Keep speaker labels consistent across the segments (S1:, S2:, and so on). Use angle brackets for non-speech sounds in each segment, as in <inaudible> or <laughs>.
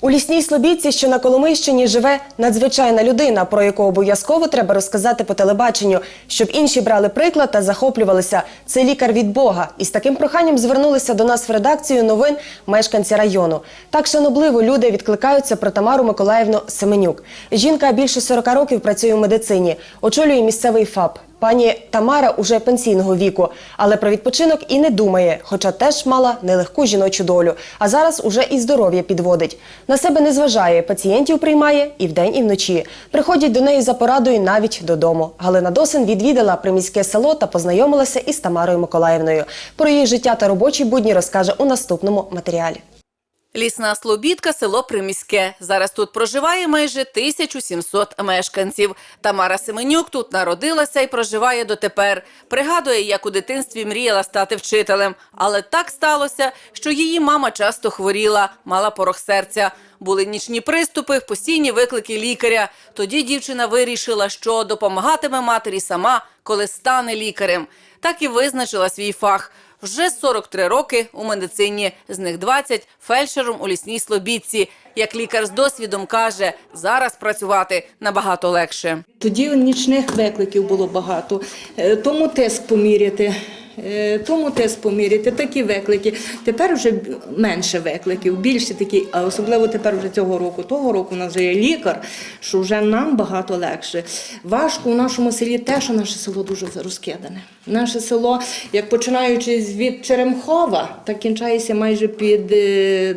S1: У лісній Слобідці, що на Коломийщині, живе надзвичайна людина, про яку обов'язково треба розказати по телебаченню, щоб інші брали приклад та захоплювалися. Це лікар від Бога. І з таким проханням звернулися до нас в редакцію новин мешканці району. Так шанобливо люди відкликаються про Тамару Миколаївну Семенюк. Жінка більше 40 років працює в медицині, очолює місцевий ФАП. Пані Тамара уже пенсійного віку, але про відпочинок і не думає, хоча теж мала нелегку жіночу долю. А зараз уже і здоров'я підводить. На себе не зважає, пацієнтів приймає і вдень, і вночі. Приходять до неї за порадою навіть додому. Галина Досин відвідала приміське село та познайомилася із Тамарою Миколаївною. Про її життя та робочі будні розкаже у наступному матеріалі.
S2: Лісна Слобідка, село Приміське. Зараз тут проживає майже 1700 мешканців. Тамара Семенюк тут народилася і проживає дотепер. Пригадує, як у дитинстві мріяла стати вчителем. Але так сталося, що її мама часто хворіла, мала порох серця. Були нічні приступи, постійні виклики лікаря. Тоді дівчина вирішила, що допомагатиме матері сама, коли стане лікарем. Так і визначила свій фах. Вже 43 роки у медицині, з них 20 – фельдшером у лісній Слобідці. Як лікар з досвідом каже, зараз працювати набагато легше.
S3: Тоді нічних викликів було багато. Е, Тому тиск поміряти, тому тиск поміряти, такі виклики. Тепер вже менше викликів, більше такі, а особливо тепер вже цього року. Того року у нас вже є лікар, що вже нам багато легше. Важко у нашому селі те, що наше село дуже розкидане. Наше село, як починаючи від Черемхова, так кінчається майже під е,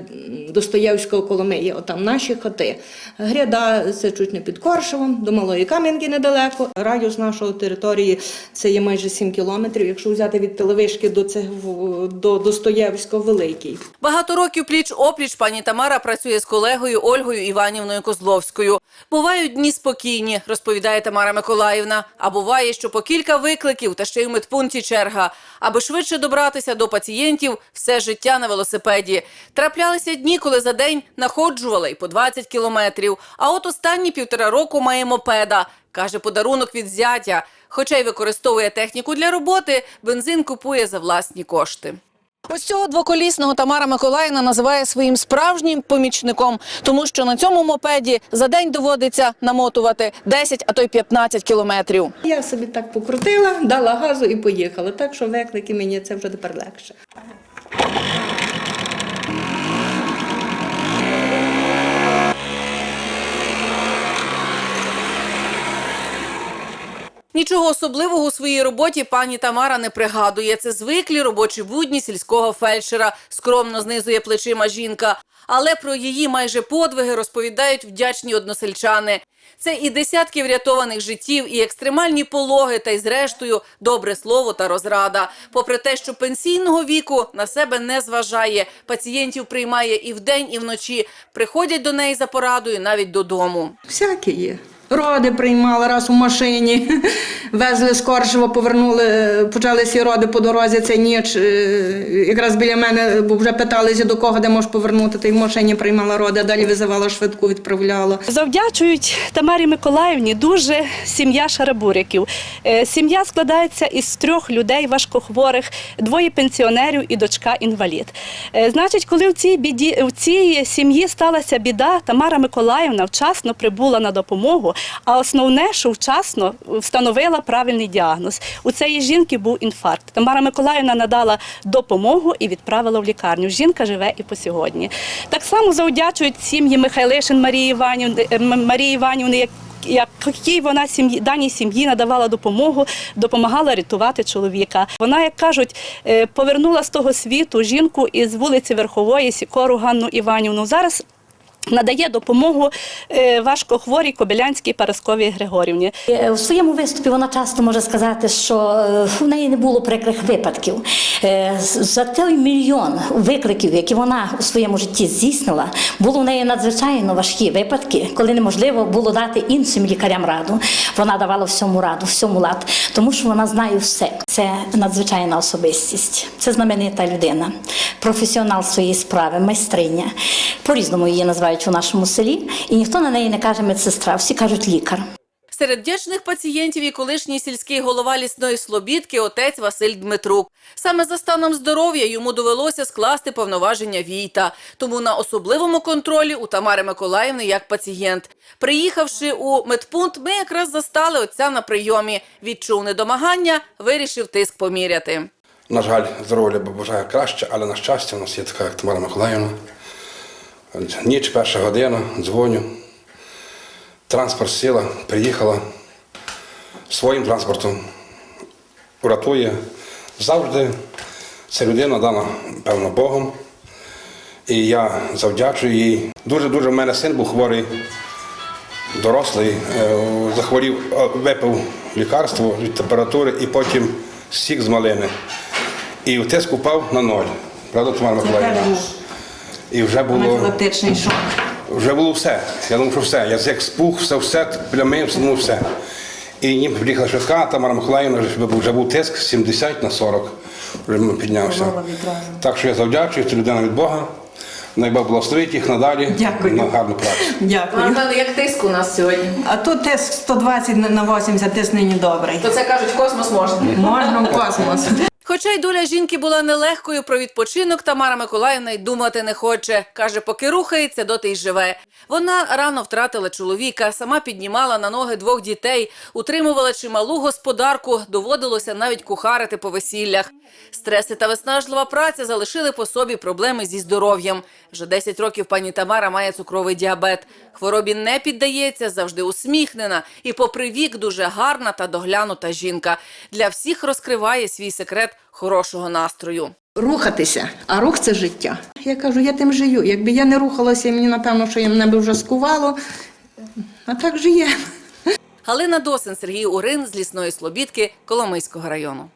S3: Достоєвського Коломиї. Отам наші хати. Гряда це чуть не під Коршевом, до Малої Кам'янки недалеко. Радіус нашої території це є майже 7 кілометрів. Якщо взяти від Телевишки до, цього, до Достоєвського великий.
S2: Багато років пліч-опліч пані Тамара працює з колегою Ольгою Іванівною Козловською. Бувають дні спокійні, розповідає Тамара Миколаївна. А буває, що по кілька викликів та ще й в медпункті черга. Аби швидше добратися до пацієнтів, все життя на велосипеді. Траплялися дні, коли за день находжувала й по 20 кілометрів. А от останні півтора року має мопеда. Каже, подарунок від зятя. Хоча й використовує техніку для роботи, бензин купує за власні кошти. Ось цього двоколісного Тамара Миколаївна називає своїм справжнім помічником, тому що на цьому мопеді за день доводиться намотувати 10, а то й 15 кілометрів.
S3: Я собі так покрутила, дала газу і поїхала. Так що виклики мені це вже тепер легше.
S2: Нічого особливого у своїй роботі пані Тамара не пригадує. Це звиклі робочі будні сільського фельдшера. Скромно знизує плечима жінка. Але про її майже подвиги розповідають вдячні односельчани. Це і десятки врятованих життів, і екстремальні пологи, та й зрештою добре слово та розрада. Попри те, що пенсійного віку на себе не зважає, пацієнтів приймає і вдень, і вночі. Приходять до неї за порадою навіть додому.
S3: Всякі є. Роди приймала раз у машині, <laughs> везли з Коршева, повернули, почалися роди по дорозі цей ніч. е, Якраз біля мене вже питалися, до кого де можеш повернути, ти в машині приймала роди, а далі визивала швидку, відправляла.
S4: Завдячують Тамарі Миколаївні дуже сім'я Шарабуриків. Е, Сім'я складається із трьох людей важкохворих, двоє пенсіонерів і дочка інвалід. Е, Значить, коли в цій біді в цій сім'ї сталася біда, Тамара Миколаївна вчасно прибула на допомогу. А основне, що вчасно встановила правильний діагноз. У цієї жінки був інфаркт. Тамара Миколаївна надала допомогу і відправила в лікарню. Жінка живе і по сьогодні. Так само завдячують сім'ї Михайлишин Марії Іванівни, е, Марії Іванівни, як як- якій вона сім'ї даній сім'ї надавала допомогу, допомагала рятувати чоловіка. Вона, як кажуть, е, повернула з того світу жінку із вулиці Верхової Сікору Ганну Іванівну. Зараз надає допомогу е, важкохворій Кобилянській Парасковій Григорівні.
S5: Е, У своєму виступі вона часто може сказати, що е, в неї не було прикрих випадків. Е, За той мільйон викликів, які вона у своєму житті здійснила, було в неї надзвичайно важкі випадки, коли неможливо було дати іншим лікарям раду. Вона давала всьому раду, всьому лад, тому що вона знає все. Це надзвичайна особистість, це знаменита людина, професіонал своєї справи, майстриня. По-різному її називають у нашому селі, і ніхто на неї не каже медсестра, всі кажуть лікар.
S2: Серед вдячних пацієнтів і колишній сільський голова лісної слобідки отець Василь Дмитрук. Саме за станом здоров'я йому довелося скласти повноваження війта. Тому на особливому контролі у Тамари Миколаївни як пацієнт. Приїхавши у медпункт, ми якраз застали отця на прийомі. Відчув недомагання, вирішив тиск поміряти.
S6: На жаль, здоров'я бажає краще, але на щастя, у нас є така, як Тамара Миколаївна. Ніч, перша година, дзвоню. Транспорт сіла, приїхала своїм транспортом. Уратує завжди. Це людина дана, певно, Богом. І я завдячую їй. Дуже-дуже в мене син був хворий, дорослий, е, захворів, е, випив лікарство від температури і потім сік з малини. І тиск упав на ноль. Правда, Тамара Миколаївна? І вже було,
S7: Анафілактичний шок.
S6: вже було все. Я думав, що все. Язик спух, все, все, плями, все, ну все. І ні, приїхала швидка, Тамара Миколаївна вже був- вже був тиск 70 на 40. Вже піднявся.
S7: Відразу.
S6: Так що я завдячую, це людина від Бога. Найбог благословить їх надалі
S7: Дякую.
S6: на гарну працю.
S7: Дякую.
S2: як тиск у нас сьогодні?
S7: А тут тиск 120 на- на 80, тиск нині добрий.
S2: це кажуть, космос можна.
S7: Можна в космос.
S2: Хоча й доля жінки була нелегкою, про відпочинок Тамара Миколаївна й думати не хоче. Каже, поки рухається, доти й живе. Вона рано втратила чоловіка, сама піднімала на ноги двох дітей, утримувала чималу господарку, доводилося навіть кухарити по весіллях. Стреси та виснажлива праця залишили по собі проблеми зі здоров'ям. Вже 10 років пані Тамара має цукровий діабет. Хворобі не піддається, завжди усміхнена і, попри вік, дуже гарна та доглянута жінка. Для всіх розкриває свій секрет хорошого настрою.
S3: Рухатися, а рух це життя. Я кажу, я тим живу. Якби я не рухалася, мені напевно, що мене б вже скувало. А так же є.
S2: Галина Досин, Сергій Урин з лісної Слобідки Коломийського району.